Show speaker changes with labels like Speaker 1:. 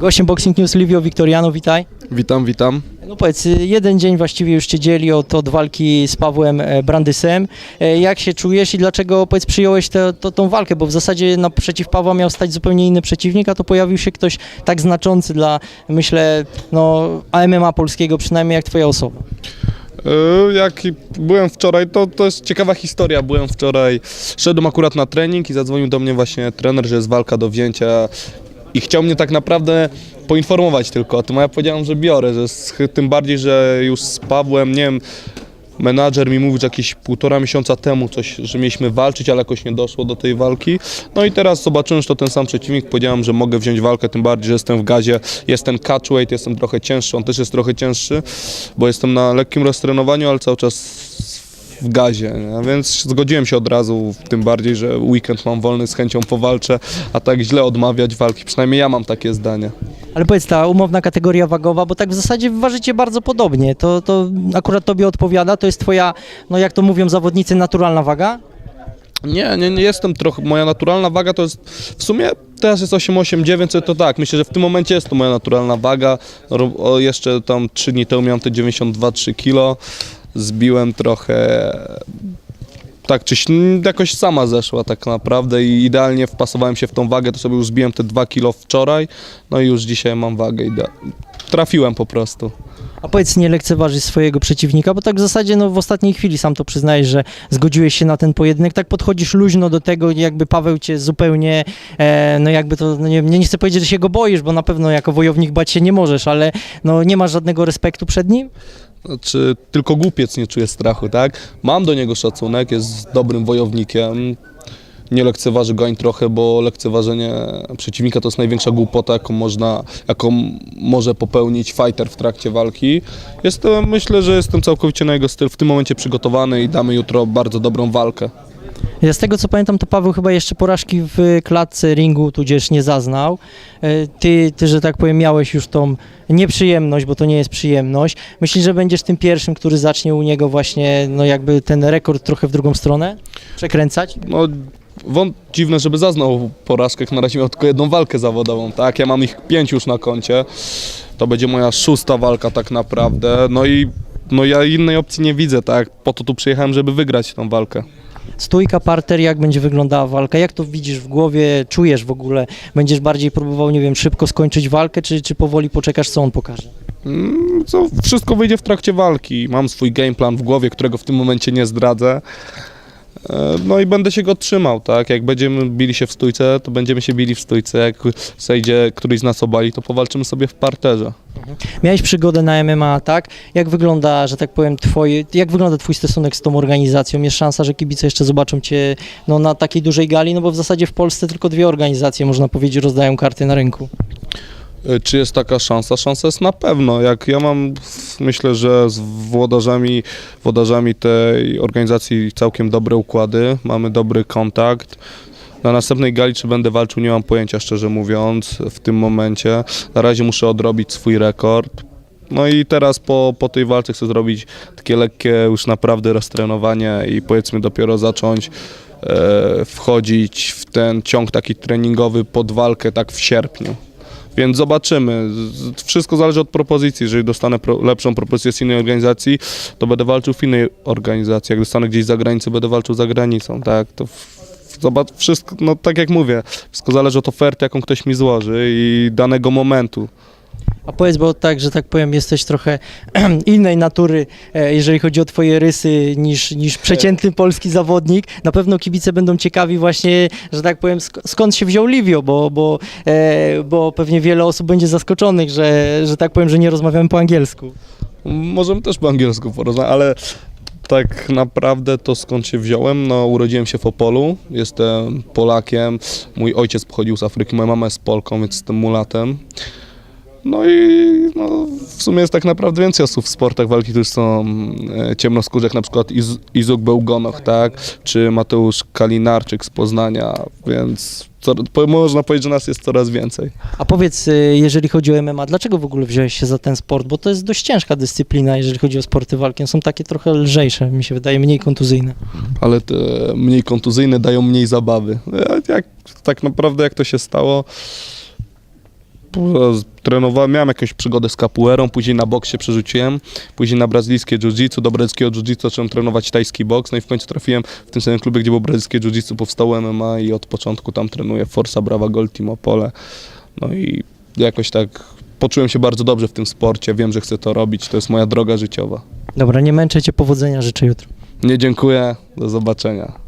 Speaker 1: Gościem Boxing News Livio Wiktoriano, witaj.
Speaker 2: Witam, witam.
Speaker 1: No powiedz, jeden dzień właściwie już Cię dzieli od, od walki z Pawłem e, Brandysem. E, Jak się czujesz i dlaczego powiedz, przyjąłeś tę to, tą walkę? Bo w zasadzie naprzeciw Pawła miał stać zupełnie inny przeciwnik, a to pojawił się ktoś tak znaczący dla, myślę, no, MMA polskiego, przynajmniej jak Twoja osoba.
Speaker 2: Yy, Jak byłem wczoraj, to, to jest ciekawa historia. Byłem wczoraj, szedłem akurat na trening i zadzwonił do mnie właśnie trener, że jest walka do wzięcia i chciał mnie tak naprawdę poinformować tylko o tym, a ja powiedziałem, że biorę, że z, tym bardziej, że już z Pawłem, nie wiem, menadżer mi mówił, że jakieś półtora miesiąca temu coś, że mieliśmy walczyć, ale jakoś nie doszło do tej walki. No i teraz zobaczyłem, że to ten sam przeciwnik, powiedziałem, że mogę wziąć walkę, tym bardziej, że jestem w gazie, jest ten catchweight, jestem trochę cięższy, on też jest trochę cięższy, bo jestem na lekkim roztrenowaniu, ale cały czas w gazie, nie? więc zgodziłem się od razu, tym bardziej, że weekend mam wolny, z chęcią powalczę, a tak źle odmawiać walki, przynajmniej ja mam takie zdanie.
Speaker 1: Ale powiedz, ta umowna kategoria wagowa, bo tak w zasadzie ważycie bardzo podobnie, to, to akurat Tobie odpowiada, to jest Twoja, no jak to mówią zawodnicy, naturalna waga?
Speaker 2: Nie, nie, nie jestem trochę, moja naturalna waga to jest, w sumie teraz jest 8,8, 900, to tak, myślę, że w tym momencie jest to moja naturalna waga, o, jeszcze tam 3 dni temu miałem te 92-3 kilo, zbiłem trochę, tak, czy śn- jakoś sama zeszła tak naprawdę i idealnie wpasowałem się w tą wagę, to sobie już zbiłem te 2 kilo wczoraj, no i już dzisiaj mam wagę idea- trafiłem po prostu.
Speaker 1: A powiedz, nie lekceważysz swojego przeciwnika, bo tak w zasadzie no, w ostatniej chwili sam to przyznajesz, że zgodziłeś się na ten pojedynek, tak podchodzisz luźno do tego, jakby Paweł cię zupełnie, e, no jakby to, no nie, nie chcę powiedzieć, że się go boisz, bo na pewno jako wojownik bać się nie możesz, ale no nie masz żadnego respektu przed nim?
Speaker 2: Znaczy, tylko głupiec nie czuje strachu, tak? Mam do niego szacunek, jest dobrym wojownikiem. Nie lekceważy go ani trochę, bo lekceważenie przeciwnika to jest największa głupota, jaką, można, jaką może popełnić fighter w trakcie walki. Jestem, myślę, że jestem całkowicie na jego styl w tym momencie przygotowany i damy jutro bardzo dobrą walkę.
Speaker 1: Ja z tego co pamiętam, to Paweł chyba jeszcze porażki w klatce ringu tudzież nie zaznał. E, Ty, ty, że tak powiem, miałeś już tą nieprzyjemność, bo to nie jest przyjemność. Myślisz, że będziesz tym pierwszym, który zacznie u niego właśnie, no jakby ten rekord trochę w drugą stronę przekręcać?
Speaker 2: No, wąt dziwne, żeby zaznał porażkę, na razie miał tylko jedną walkę zawodową, tak? Ja mam ich pięć już na koncie. To będzie moja szósta walka tak naprawdę. No i no ja innej opcji nie widzę, tak? Po to tu przyjechałem, żeby wygrać tą walkę.
Speaker 1: Stójka, parter, jak będzie wyglądała walka? Jak to widzisz w głowie, czujesz w ogóle? Będziesz bardziej próbował, nie wiem, szybko skończyć walkę, czy, czy powoli poczekasz, co on pokaże?
Speaker 2: Mm, Co, wszystko wyjdzie w trakcie walki. Mam swój game plan w głowie, którego w tym momencie nie zdradzę. E, No i będę się go trzymał, tak? Jak będziemy bili się w stójce, to będziemy się bili w stójce. Jak zejdzie któryś z nas obali, to powalczymy sobie w parterze.
Speaker 1: Miałeś przygodę na MMA, tak? Jak wygląda, że tak powiem, twoje, jak wygląda twój stosunek z tą organizacją? Jest szansa, że kibice jeszcze zobaczą cię no, na takiej dużej gali? No bo w zasadzie w Polsce tylko dwie organizacje, można powiedzieć, rozdają karty na rynku.
Speaker 2: E, Czy jest taka szansa? Szansa jest na pewno. Jak ja mam, myślę, że z włodarzami, włodarzami tej organizacji całkiem dobre układy, mamy dobry kontakt. Na następnej gali, czy będę walczył, nie mam pojęcia, szczerze mówiąc, w tym momencie. Na razie muszę odrobić swój rekord. No i teraz po, po tej walce chcę zrobić takie lekkie już naprawdę roztrenowanie i powiedzmy dopiero zacząć e, wchodzić w ten ciąg taki treningowy pod walkę tak w sierpniu. Więc zobaczymy. Wszystko zależy od propozycji. Jeżeli dostanę pro, lepszą propozycję z innej organizacji, to będę walczył w innej organizacji. Jak dostanę gdzieś za granicą, będę walczył za granicą. Tak, to zobacz, wszystko, no tak jak mówię, wszystko zależy od oferty, jaką ktoś mi złoży i danego momentu.
Speaker 1: A powiedz, bo tak, że tak powiem, jesteś trochę innej natury, e, jeżeli chodzi o twoje rysy, niż, niż przeciętny polski zawodnik. Na pewno kibice będą ciekawi właśnie, że tak powiem, sk- skąd się wziął Livio, bo, bo, e, bo pewnie wiele osób będzie zaskoczonych, że, że tak powiem, że nie rozmawiamy po angielsku.
Speaker 2: Możemy też po angielsku porozmawiać, ale tak naprawdę to skąd się wziąłem, no urodziłem się w Opolu, jestem Polakiem, mój ojciec pochodził z Afryki, moja mama jest Polką, więc jestem mulatem. No i no, w sumie jest tak naprawdę więcej osób w sportach walki, którzy są e, ciemnoskórzy, jak na przykład Iz Izuk Bełgonoch, tak, czy Mateusz Kalinarczyk z Poznania, więc co, po- można powiedzieć, że nas jest coraz więcej.
Speaker 1: A powiedz, e, jeżeli chodzi o MMA, dlaczego w ogóle wziąłeś się za ten sport? Bo to jest dość ciężka dyscyplina, jeżeli chodzi o sporty walki. One są takie trochę lżejsze, mi się wydaje, mniej kontuzyjne.
Speaker 2: ale te mniej kontuzyjne dają mniej zabawy. Ja- Jak, tak naprawdę jak to się stało, trenowałem, miałem jakąś przygodę z capoeirą, później na boks się przerzuciłem, później na brazylijskie jiu-jitsu, do brazylijskiego jiu-jitsu zacząłem trenować tajski boks, no i w końcu trafiłem w tym samym klubie, gdzie było brazylijskie jiu-jitsu, powstało MMA i od początku tam trenuję Forza Brava Gold Team Opole. No i jakoś tak poczułem się bardzo dobrze w tym sporcie, wiem, że chcę to robić, to jest moja droga życiowa.
Speaker 1: Dobra, nie męczę cię, powodzenia życzę jutro.
Speaker 2: Nie dziękuję, do zobaczenia.